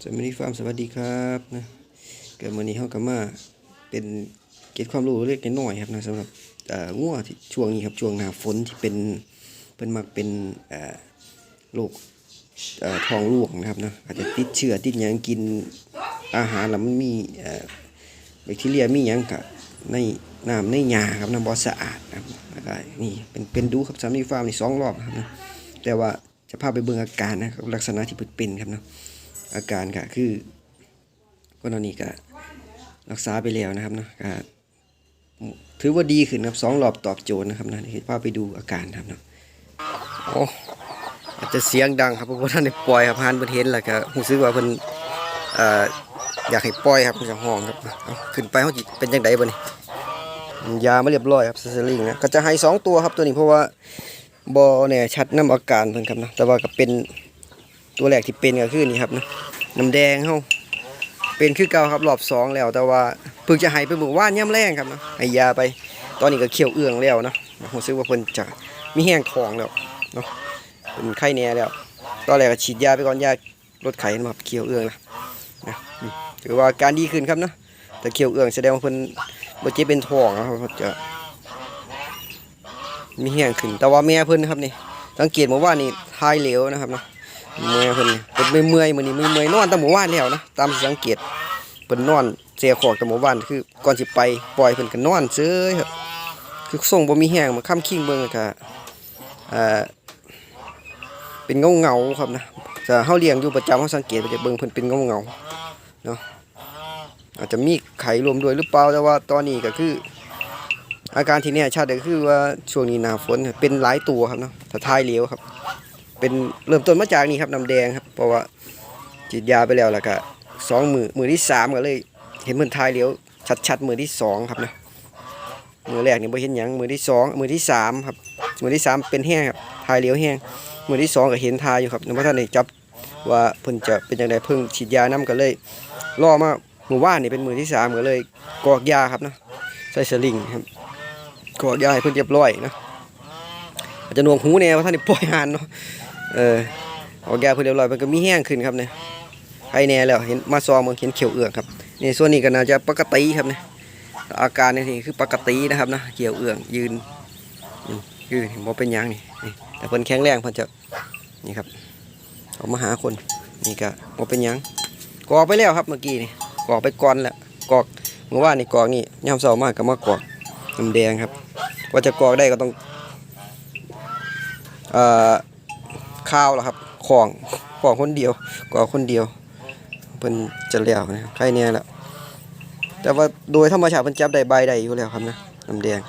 สวัสดีฟาร์มสวัสดีครับนะเกิดวันนี้เขาก็มาเป็นเก็บความรู้เล็กน้อยครับนะสำหรับอ่องัวที่ช่วงนี้ครับช่วงหน้าฝนที่เป็นเป็นมักเป็นอ่อโรคอ่อท้องร่วงนะครับนะอาจจะติดเชื้อติดยังกินอาหารแล้วมันมีอ่อแบคทีเรียมียังกะในน้ำในหญ้าครับน้ำบ่สะอาดนะครับนี่เป็นเป็นดูครับสามีฟาร์มนี่สองรอบครับนะแต่ว่าจะพาไปเบิ่งอาการนะครับลักษณะที่เป็นครับนะ อาการก็คือคนเหล่านี้ก็รักษาไปแล้วนะครับนะก็ถือว่าดีขึ้นครับสองรอบตอบโจทย์นะครับนะเดี๋ยวพาไปดูอาการครับเนาะโอ้อาจจะเสียงดังครับเพราะว่าท่านได้ปล่อยครับพานเพิ่นเห็นแล้วก็รู้สึกว่าเพิ่นเอ่ออยากให้ปล่อยครับเพิ่นจะห้องครับเอาขึ้นไปเฮาสิเป็นจังไดบ่นี่ยามาเรียบร้อยครับสลิงนะก็จะให้สองตัวครับตัวนี้เพราะว่าบ่แน่ชัดนํอาการเพิ่นครับนะแต่ว่าก็เป็น ตัวแรกที่เป็นก็คือนี่ครับนะน้ำแดงเฮาเป็นคือเก่าครับรอบสองแล้ว แต่ว่าเพิ่งจะให้ไปเมื่อวานย่ำแรงครับนะให้ยาไป ตอนนี้ก็เขียวเอื้องแล้วนะผมซื้อว่าเพิ่นจะมีแห้งท้องแล้วเนาะเป็นไข้แน่แล้วตอนแรกก็ฉีดยาไปก่อนยาลดไข้มาครับเขียวเอื้องแล้วนะถือว่าการดีขึ้นครับนะแต่เขียวเอื้องแสดงว่าเพิ่นบ่เจ็บเป็นท้องนะครับจะมีแห้งขึ้น แต่ว่าแม่เพิ่นนะครับนี่สังเกตมาว่านี่ทายเหลวนะครับนะ เมื่อยเพิ่นเพิ่นเมื่อยมื้อนี้เมื่อยนอนตั้งหมู่บ้านแล้วนะตามสังเกตเพิ่นนอนเสียขอกตั้งหมู่บ้านคือก่อนสิไปปล่อยเพิ่นก็นอนเซ้ยครับคือส่งบ่มีแห้งมาค้ำคิงเบิ่งก็เอ่อเป็นเงาๆครับนะถ้าเฮาเลี้ยงอยู่ประจำเฮาสังเกตว่าจะเบิ่งเพิ่นเป็นเงาๆเนาะอาจจะมีไข่รวมด้วยหรือเปล่าแต่ว่าตอนนี้ก็คือ อาการที่แน่ชัดก็คือว่าช่วงนี้หนาฝนเป็นหลายตัวครับเนาะถ้าทายเหลวครับ เป็นเริ่มต้นมาจากนี่ครับน้ำแดงครับ เพราะว่าฉีดยาไปแล้วแล้วก็สองมือมือที่สามก็เลย เห็นมือทายเลี้ยวชัดๆมือที่สองครับนะมือแรกนี่ไม่เห็นยังมือที่สองมือที่สามครับมือที่สามเป็นแห้งครับทายเลี้ยวแห้งมือที่สองก็เห็นทายอยู่ครับนึกว่าท่านได้จับว่าเพิ่นจะเป็นยังไงเพิ่งฉีดยาน้ำก็เลยล่อมาหมู่บ้านนี่เป็นมือที่สามก็เลยกอกยาครับนะใส่สลิงครับกอกยาให้เพิ่นเรียบร้อยนะอาจจะนวกหูแน่ว่าท่านได้ปล่อยหานเนาะ เออออกยาเพื่อเรียบร้อยมันก็มีแห้งขึ้นครับเนี่ยใครแน่แล้วเห็นมาซองมันเห็นเขียวเอือกครับนี่ส่วนนี้ก็น่าจะปกติครับเนี่ยอาการนี่คือปกตินะครับนะเขียวเอือกยืนอืมยืนบ่เป็นยังนี่นี่แต่เพิ่นแข็งแรงเพิ่นจะนี่ครับออกมาหาคนนี่ก็บ่เป็นยังกอกไปแล้วครับเมื่อกี้นี่กอกไปก่อนแล้วกอกเมื่อวานนี่กอกนี่ยามเช้ามากก็มากอกน้ำแดงครับว่าจะกอกได้ก็ต้องเอ่อ ข้าวเหรอครับ ของของคนเดียวก็คนเดียวเพิ่นจะเลี้ยวนะใครเนี่ยแหละแต่ว่าโดยธรรมชาติเพิ่นจับได้ใบได้อยู่แล้วครับนะน้ำแดง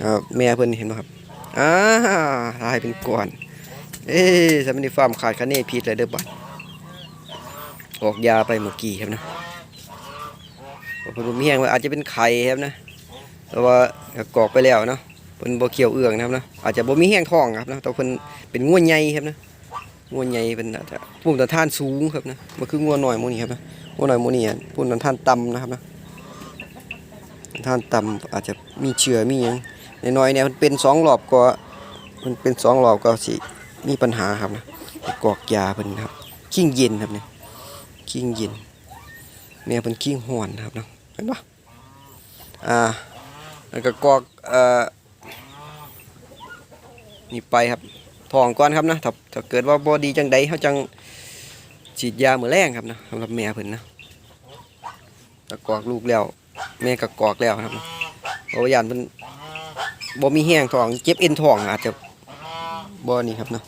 เอ่อแม่เพิ่นเห็นไหมครับอ่าลายเป็นก้อน เอ๊ะสมัยนี้ฟาร์มขาดคะเนพิษเลยเด้อบัดออกยาไปเมื่อกี้ครับนะเพิ่นบ่มีแห้งว่าอาจจะเป็นไข่ครับนะแต่ว่าก็กรอกไปแล้วเนาะ เพิ่นบ่เขียวเอื้องนะครับนะอาจจะบ่มีแห้งท้องครับนะแต่เพิ่นเป็นงัวนใหญ่ครับนะงัวนใหญ่เป็นอาจจะภูมิต้านทานสูงครับนะบ่คืองัวน้อยหมู่นี้ครับนะงัวน้อยหมู่นี้อะภูมิต้านทานต่ำนะครับนะต้านต่ำอาจจะมีเชื้อมีหยังน้อยเนี่ยมันเป็นสองรอบก็มันเป็นสองรอบก็สิมีปัญหาครับนะกอกยาเพิ่นครับขิงเย็นครับเนี่ยขิงเย็นแม่เพิ่นขิงห้อนครับนะเห็นปะอ่าแล้วก็กอกเอ่อ นี่ไปครับทองก่อนครับนะถ้าถ้าเกิดว่าบอดีจังใดเขาจังฉีดยาเมื่อแรงครับนะสำหรับแม่เพิ่นนะตะกอกลูกแล้วแม่ก็กอกแล้วครับเพราะว่ายานเพิ่นบ่มีแห้งทองเจ็บเอ็นทองอาจจะบ่นี่ครับเนาะ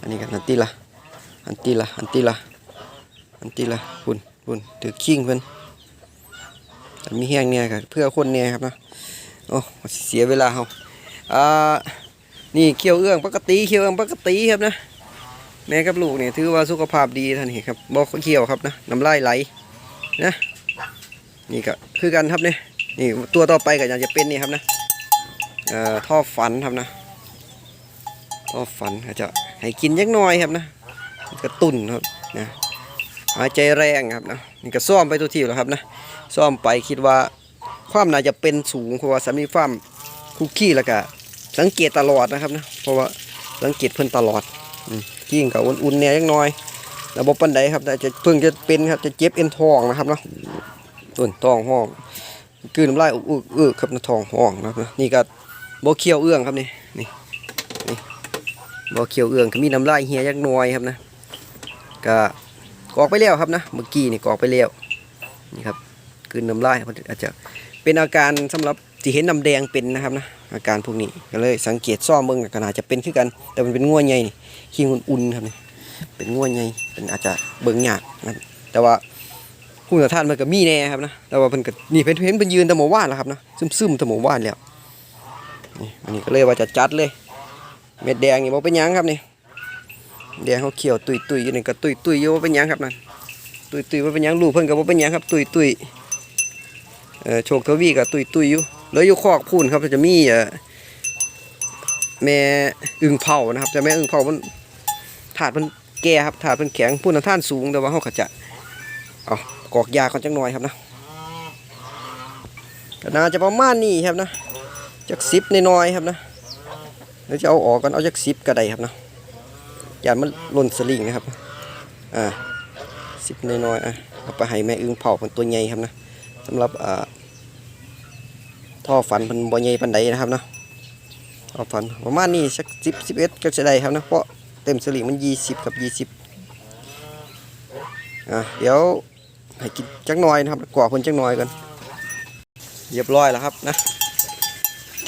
อันนี้กันอันตีละอันตีละอันตีละอันตีละปุ่นปุ่นถือคิงเพิ่นแต่มีแห้งเนี่ยก็เพื่อคนเนี่ยครับนะโอ้เสียเวลาเฮาอ่า นี่เคี้ยวเอื้องปกติเคี้ยวเอื้องปกติครับนะแม่กับลูกเนี่ยถือว่าสุขภาพดีท่านนี่ครับบอกเคี้ยวครับนะน้ำลายไหลนะนี่ก็คือกันครับเนี่ยนี่ตัวต่อไปก็อยากจะเป็นนี่ครับนะเอ่อท่อฝันครับนะท่อฝันอาจจะให้กินยักน่อยครับนะกระตุ้นครับนะหายใจแรงครับนะนี่ก็ซ่อมไปตัวที่แล้วครับนะซ่อมไปคิดว่าความน่าจะเป็นสูงเพราะว่าสามีฟ้าร์มคุกกี้แล้วก็ สังเกตตลอดนะครับนะเพราะว่าสังเกตเพิ่นตลอดอกิ่งกับอุ่นๆเนี่ยยังน้อยระบบปันไดครับแต่จะเพิ่งจะเป็นครับจะเจ็บเอ็นทองนะครับเนาะต้นทองห้องกืนน้ำลายอึกอึกครับนะทองห้องนะครับนี่ก็บ่เคี้ยวเอื้องครับนี่นี่นี่บ่เคี้ยวเอื้องก็มีน้ำลายเฮียยักน่อยครับนะก็กรอกไปแล้วครับนะเมื่อกี้นี่กรอกไปแล้วนี่ครับกืนน้ำลายอาจจะเป็นอาการสำหรับ ที่เห็นน้ำแดงเป็นนะครับนะอาการพวกนี้ก็เลยสังเกตซ่อมเบิ่งก็น่าจะเป็นคือกัน แต่มันเป็นง่วใหญ่ขี้อุ่นๆครับนี่เป็นง่วนไงเป็นอาจจะเบิ่งยากนะแต่ว่าผู้ต่อท่านมันก็มีแน่ครับนะแต่ว่าเพิ่นก็นี่เพิ่นเห็นเพิ่นยืนตะหมู่านแล้วครับนะซึมๆตะหมู่านแล้วนี่อันนี้ก็เลยว่าจะจัดเลย เม็ดแดงนี่บ่เป็นหยังครับนี่แดงเขาเขียวตุยๆอยู่นี่ก็ตุยๆอยู่บ่เป็นหยังครับนั่นตุยๆบ่เป็นหยังลูกเพิ่นก็บ่เป็นหยังครับ ตุยๆเออโชคทวีก็ตุยๆอยู่ เหลืออยู่คอกพูนครับจะมีแม่อึ่งเผานะครับแต่แม่อึ่งเผามันถาดมันแก่ครับถาดมันแข็งพูนท่านสูงแต่ว่าเขาก็จะเอากอกยาก่อนจังหน่อยครับนะก็น่าจะประมาณนี้ครับนะจักซิปน้อยๆครับนะแล้วจะเอาออกกันเอาจักซิปก็ไดครับนะอย่ามันหล่นสลิงนะครับอ่าซิปน้อยๆอะเอาไปให้แม่อึ้งเผาเป็นตัวใหญ่ครับนะสำหรับอ่า ท่อฟันเป็นบ่ใหญ่ปันใดนะครับนะท่อฟันประมาณนี้สักสิบสิบเอ็ดก็จะได้ครับนะเพราะเต็มสลิงมันยี่สิบกับยี่สิบอะเดี๋ยวให้กินจักหน่อยนะครับกว่าคนจักหน่อยกันเรียบร้อยแล้วครับนะ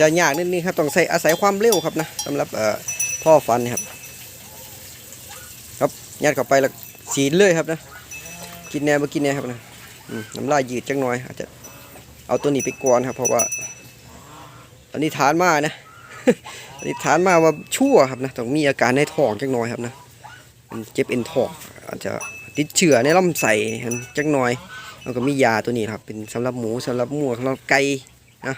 จะยากนิดนึงครับต้องใส่อาศัยความเร็วครับนะสำหรับพ่อท่อฟันนี่ครับ ครับยัดเข้าไปแล้วสีเลยครับนะ กินแน่บ่กินแน่ครับนะน้ำลายยืดจักหน่อยอาจจะ เอาตัวนี้ไปก่อนครับ เพราะว่าอันนี้ฐานมานะอันนี้ฐานมาว่าชั่วครับนะต้องมีอาการในท้องจักหน่อยครับนะมันเจ็บเอ็นท้องอาจจะติดเชื้อในลำไส้จักหน่อยแล้วก็มียาตัวนี้ครับ เป็นสำหรับหมูสำหรับหมูสำหรับไก่นะ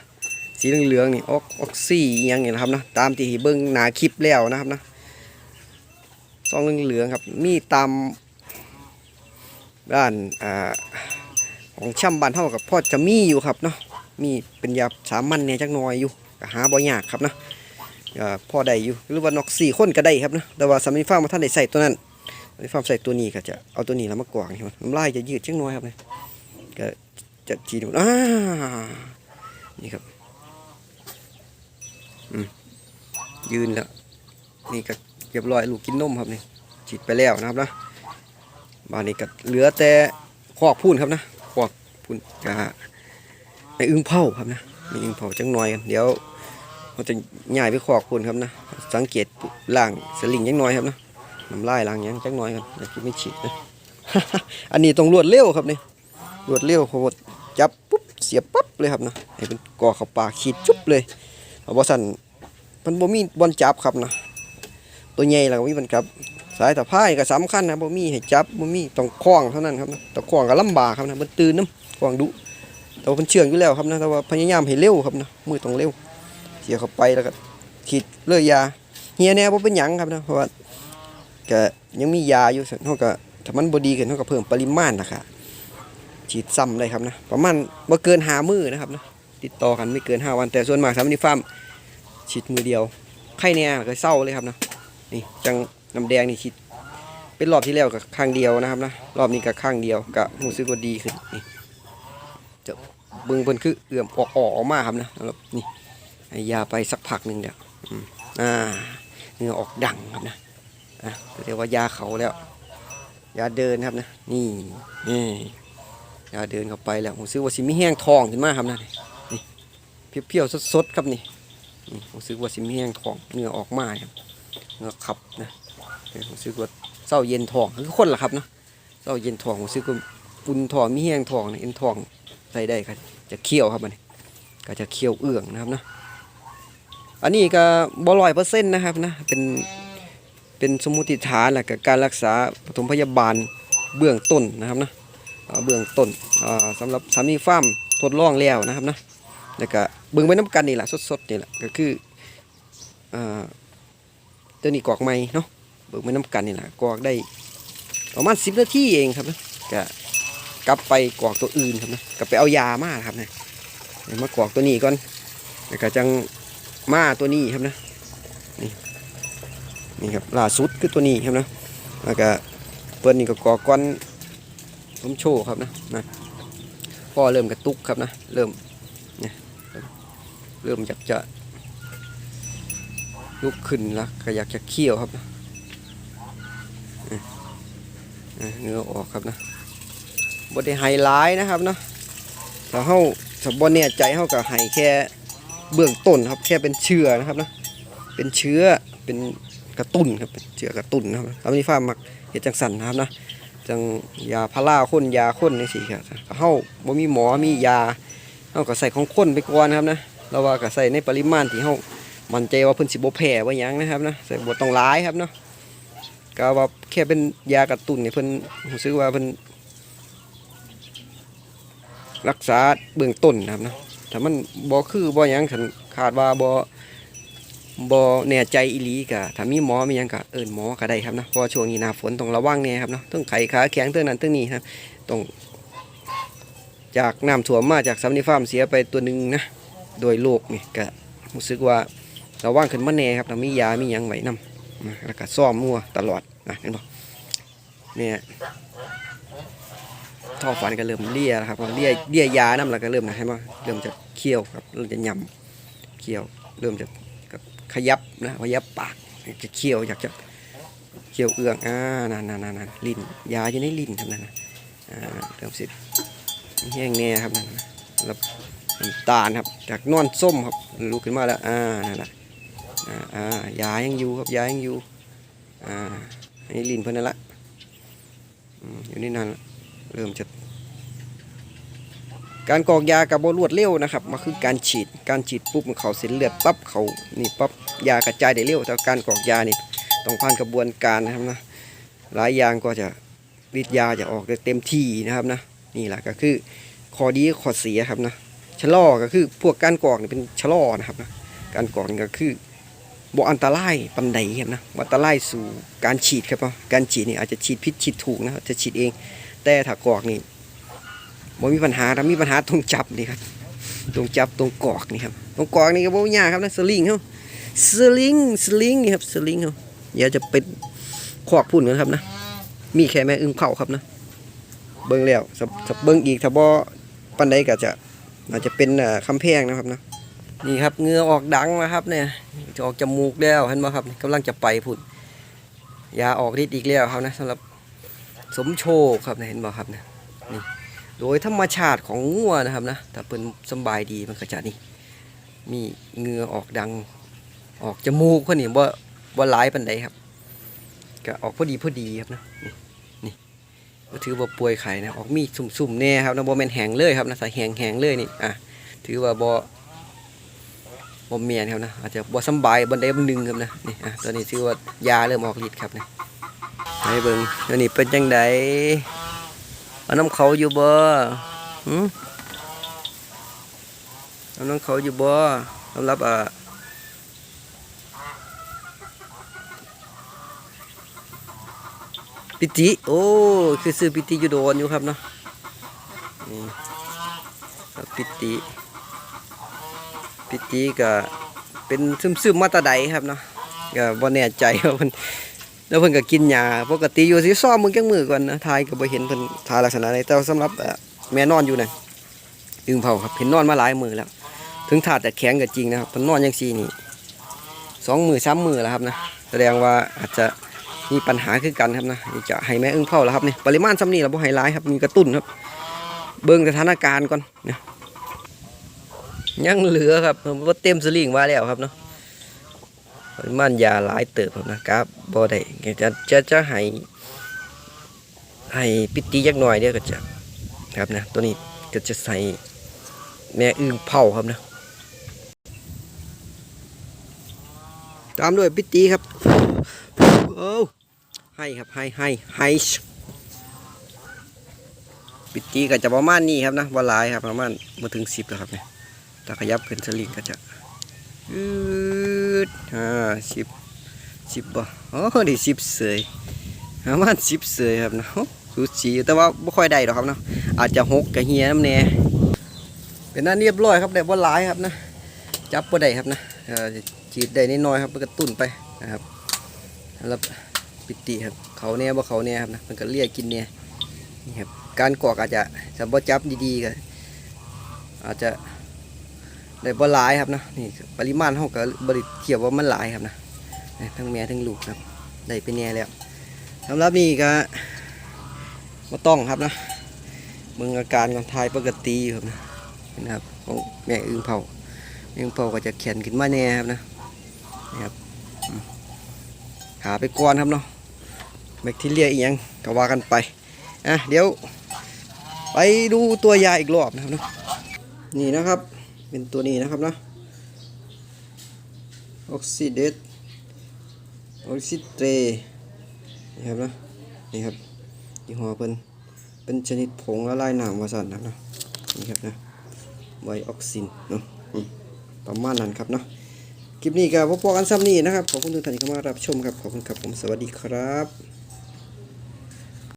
สีเหลืองๆนี่ออกออกซี่ยังนี่นะครับนะตามที่เบิ่งหนาคลิปแล้วนะครับนะซองเหลืองๆครับ มีตามด้านอ่า ของช่ำบ้านเท่ากับพ่อจะมีอยู่ครับเนาะมีเป็นยาสามัญเนี่ยจักหน่อยอยู่ก็หาบ่ยากครับนะก็พอได้อยู่หรือว่านอกสี่คนก็ได้ครับนะแต่ว่าสามีฟ้ามาท่านได้ใส่ตัวนั้นสามีฟ้าใส่ตัวนี้ก็จะเอาตัวนี้แล้วมากวางครับน้ำลายจะยืดเช่งน้อยครับนะก็จะจีดูอ่านี่ครับอืมยืนแล้วนี่ก็เรียบร้อยลูกกินนมครับนี่ฉีดไปแล้วนะครับนะบ้านนี้ก็เหลือแต่ขอกพูนครับนะ พูนจะในอึ้งเผาครับนะมีอึ้งเผาจังหน่อยกันเดี๋ยวเขาจะย่ายไปขอกคุณครับนะสังเกตล่างสลิงยังน้อยครับนะน้ำลายล่างยังจังน้อยครับอย่าคิดไม่ฉีดนะอันนี้ต้องรวดเร็วครับนี่รวดเร็วเพราะว่าจับปุ๊บเสียบปั๊บเลยครับนะให้เป็นก่อเข้าปากขีดจุ๊บเลยเอาบ่สั่นมันบ่มีบอลจับครับนะตัวใหญ่แล้วก็มีบอลจับสายตะพายก็สำคัญนะบ่มีให้จับบ่มีต้องคล้องเท่านั้นครับนะแต่คล้องก็ลำบากครับนะมันตื่นน้ำ คล้องดุแต่ว่ามันเชื่องอยู่แล้วครับนะแต่ว่าพยายามให้เร็วครับนะมือต้องเร็วเสียเข้าไปแล้วก็ขีดเลือยยาเฮียแน่บ่เป็นหยังครับนะเพราะว่าก็ยังมียาอยู่เฮาก็ถ้ามันบดีขึ้นเฮาก็เพิ่มปริมาณนะครับฉีดซ้ำได้ครับนะประมาณบ่เกิน5มื้อนะครับนะติดต่อกันไม่เกิน5วันแต่ส่วนมากสามนิฟามฉีดมือเดียวไข้เนี่ยก็เศร้าเลยครับนะนี่จังน้ำแดงนี่ฉีดเป็นรอบที่แล้วก็ข้างเดียวนะครับนะรอบนี้ก็ข้างเดียวก็รู้สึกว่าดีขึ้นนี่ จะเบิ่งเพิ่นคือเอื้อมออกออกมาครับนะแล้วนี่ยาไปสักพักหนึ่งเดี๋ยวอ่าเหงื่อออกดังครับนะอะเรียกว่ายาเขาแล้วยาเดินครับนะนี่นี่ยาเดินเข้าไปแล้วผมซื้อว่าสิมีแห้งทองขึ้นมาครับนะนี่เพียวๆสดๆครับนี่นี่ผมซื้อว่าสิมีแห้งทองเหงื่อออกมาครับเหงื่อขับนะเผมซื้อว่าเศร้าเย็นทองคือคนละครับนะเศร้าเย็นทองผมซื้อว่าปุ่นทองมีแห้งทองนะเอ็นทอง ใส่ได้ครับจะเคี่ยวครับมันก็จะเคี่ยวเอื้องนะครับนะอันนี้ก็บ่ร้อยเปอร์เซ็นต์นะครับนะเป็นเป็นสมมติฐานแหละกับการรักษาปฐมพยาบาลเบื้องต้นนะครับนะเบื้องต้นอ่าสำหรับสามีฟาร์มทดลองแล้วนะครับนะแล้วก็เบิ่งไปน้ำกันนี่แหละสดๆนี่แหละก็คืออ่าตัวนี้กอกไม้เนาะเบิ่งไปน้ำกันนี่แหละกอกได้ประมาณ10นาทีเองครับนะก็ กลับไปกรอกตัวอื่นครับนะกลับไปเอายามาครับนะเดี๋ยมากรอกตัวนี้ก่อนแล้วก็จังมาตัวนี้ครับนะนี่นี่ครับล่าสุดคือตัวนี้ครับนะแล้วก็เปิ้นนี่ก็ก่อก้อนผมโชว์ครับนะนะพ่อเริ่มกระตุกครับนะเริ่มเนี่ยเริ่มอยากจะลุกขึ้นแล้วก็อยากจะเคี่ยวครับนะเนื้อออกครับนะ บได้ไฮไลท์นะครับเนาะถ้าเฮาถ้าบ่แน่ใจเฮาก็ให้แค่เบื้องต้นครับแค่เป็นเชื้อนะครับนะเป็นเชื้อเป็นกระตุ้นครับเชื้อกระตุ้นนะครับทำนี่ฟ้ามักเฮ็ดจังสันนะครับนะจังยาพาราข้นยาข้นนี่สิครับเฮาบ่มีหมอมียาเฮาก็ใส่ของข้นไปก่อนครับนะเราว่าก็ใส่ในปริมาณที่เฮามันใจว่าเพิ่นสิบ่แพ้บ่หยังนะครับนะใส่บ่ต้องหลายครับเนาะก็ว่าแค่เป็นยากระตุ้นนี่ยเพิ่นรู้สึกว่าเพิ่น รักษาเบื้องต้นนะครับนะถ้ามันบ่คือบ่ยังฉันคาดว่าบ่บ่แน่ใจอีหลีก็ถ้ามีหมอมียังก็เอิ้นหมอก็ได้ครับนะเพราะช่วงนี้หน้าฝนต้องระวังแน่ครับเนาะทั้งไขขาแข็งทั้งนั้นทั้งนี้ครับต้องจากน้ำท่วมมาจากสำนีฟาร์มเสียไปตัวหนึ่งนะโดยโรคนี่ก็รู้สึกว่าระวังขึ้นมาแน่ครับถ้ามียามียังไหว้นำนะแล้วก็ซ่อมมัวตลอดนะเห็นบ่เนี่ย ท่อฟันก็เริ่มเลี่ยแล้วครับเลี่ยเลี่ยยานํแล้วก็เริ่มนะเห็นบ่เริ่มจะเคี้ยวครับเริ่มจะยำเคี้ยว เริ่มจะขยับนะขยับปากจะเคี้ยวอยากจะเคี้ยวเอื้องอ่านั่นนั่นนั่นนั่นลิ้นยาอยู่ในลิ้นครับนั่นนะอ่าเริ่มสิแห้งแน่ครับนั่นนะแล้วน้ำตาลครับจากนอนส้มครับลุกขึ้นมาแล้วอ่านั่นแหละอ่าอ่ายายังอยู่ครับยายังอยู่อ่าให้ลิ้นเพิ่นนั่นละอืมอยู่นี่นั่นละ เริ่มจะการกรอกยากับบรวดเร็วนะครับมันคือการฉีดการฉีดปุ๊บมันเขาเส้นเลือดปั๊บเขานี่ปั๊บยากระจายได้เร็วแต่การกรอกยานี่ต้องผ่านกระบวนการนะครับนะหลายอย่างก็จะฤทธิ์ยาจะออกได้เต็มที่นะครับนะนี่แหละก็คือข้อดีข้อเสียครับนะชะลอก็คือพวกการกรอกนี่เป็นชะลอนะครับนะการกรอกก็คือบ่อันตรายปันใดครับนะอันตรายสู่การฉีดครับนะการฉีดนี่อาจจะฉีดผิดฉีดถูกนะจะฉีดเอง แต่ถ้ากอกนี่บ่มีปัญหาถ้ามีปัญหาตรงจับนี่ครับตรงจับตรงกอกนี่ครับตรงกอกนี่ก็บ่ยากครับนะสลิงเฮาสลิงสลิงนี่ครับสลิงเฮาเดี๋ยวจะเป็นขอกพุ่นกันครับนะ มีแค่แม่อึ้งเผาครับนะ เบิ่งแล้วสับสับเบิ่งอีกถ้าบ่ปานใดก็จะอาจจะเป็นอ่าคำแพงนะครับนะนี่ครับเงือออกดังนะครับเนี่ยจะออกจมูกแล้วเห็นบ่ครับกำลังจะไปพุ่นยาออกฤทธิ์อีกแล้วครับนะสำหรับ สมโชคครับนี่ยเห็นบ่ครับเนี่โดยธรรมชาติของงัวนะครับนะถ้าเป็นสบายดีมันก็จะนี่มีเงือออกดังออกจมูกคนนี้บ่บ่าหลายปานใดครับก็ออกพอดีพอดีครับนะนี่นี่ก็ถือว่าป่วยไข่นะออกมีสุ่มๆแน่ครับนะบ่แมนแหงเลยครับนะถ้าแหงแหงเลยนี่อะถือว่าบ่บ่แม่นครับนะอาจจะบ่สบายบันไดบันหนึ่งครับนะนี่อะตอนนี้ถือว่ายาเริ่มออกฤทธิ์ครับนี่ ให้เบิ่งอันนี้เป็นจังไดเอาน้ำเขาอยู่บ่หืมเอาน้ำเขาอยู่บ่สำหรับอ่าปิติ โอ้ คือซื้อปิติอยู่โดนอยู่ครับเนาะนี่ปิติปิติก็เป็นซึมๆมาตาใดครับเนาะก็บ่แน่ใจว่าเพิ่น แล้วเพิ่นก็กินยาปกติอยู่สิซ้อมมึงจังมือก่อนนะทายก็บ่เห็นเพิ่นทายลักษณะใดแต่ว่าสำหรับแม่นอนอยู่นั่นอึงเผาครับเห็นนอนมาหลายมือแล้ว ถึงถาดแต่แข็งก็จริงนะครับเพิ่นนอนจังซี่นี่สองมือสามมือแล้วครับนะแสดงว่าอาจจะมีปัญหาคือกันครับนะจะให้แม่อึ้งเผาแล้วครับนี่ปริมาณซ้ำนี่เราบ่ให้หลายครับมีกระตุ้นครับ เบิ่งสถานการณ์ก่อนนะยังเหลือครับว่าเต็มสลิงว่าแล้วครับเนาะ ปริมาณยาหลายเติบนะครับบ่ได้ก็จะจะจะให้ให้ปิติยักหน่อยเดียวก็จะครับนะตัวนี้ก็จะใส่แม่อึ่งเผาครับนะ ตามด้วยปิติครับโอ้ให้ครับให้ให้ให้ปิติก็จะประมาณนี้ครับนะบ่หลายครับประมาณมาถึงสิบแล้วครับเนี่ยถ้าขยับขึ้นสลิงก็จะอื ดอ่าสิบสิบบ่อ๋อได้สิบเสยประมาณสิบเสยครับนะสูสีแต่ว่าไม่ค่อยได้หรอกครับเนาะอาจจะหกกับเฮียน้ำแน่เป็นนั้นเรียบร้อยครับได้บ่หลายครับนะจับบ่ได้ครับนะฉีดได้นิดหน้อยครับกระตุ้นไปนะครับแล้วปิติครับเขาแน่บ่เขาแน่ครับนะมันก็เลียกินเนี่ยนี่ครับการกอกอาจจะจะบ่จับดีๆก็อาจจะ ได้บ่หลายครับนะนี่ปริมาณเฮาก็บ่ได้เทียบว่ามันหลายครับนะทั้งแม่ทั้งลูกครับได้ไปแน่แล้วสำหรับนี่ก็บ่ต้องครับนะเบิ่งอาการก่อนทายปกติอยู่ครับนะนะครับของแม่อึ่งเผาแม่อึ่งเผาก็จะแข็งขึ้นมาแน่ครับนะนี่ครับหาไปก่อนครับเนาะแบคทีเรียอีกยังก็ว่ากันไปอะเดี๋ยว ไปดูตัวยาอีกรอบนะครับเนาะนี่นะครับ เป็นตัวนี้นะครับนะออกซิเดตออกซิเตรนี่ครับนะนี่ครับยี่ห้อเพิ่นเป็นชนิดผงละลายน้ำวาสันนะนะนี่ครับนะไวออกซินเนาะประมาณนั้นครับเนาะคลิปนี้ก็พบกันซ้ำนี้นะครับ ขอบคุณทุกท่านที่เข้ามารับชมครับ ขอบคุณครับผมสวัสดีครับ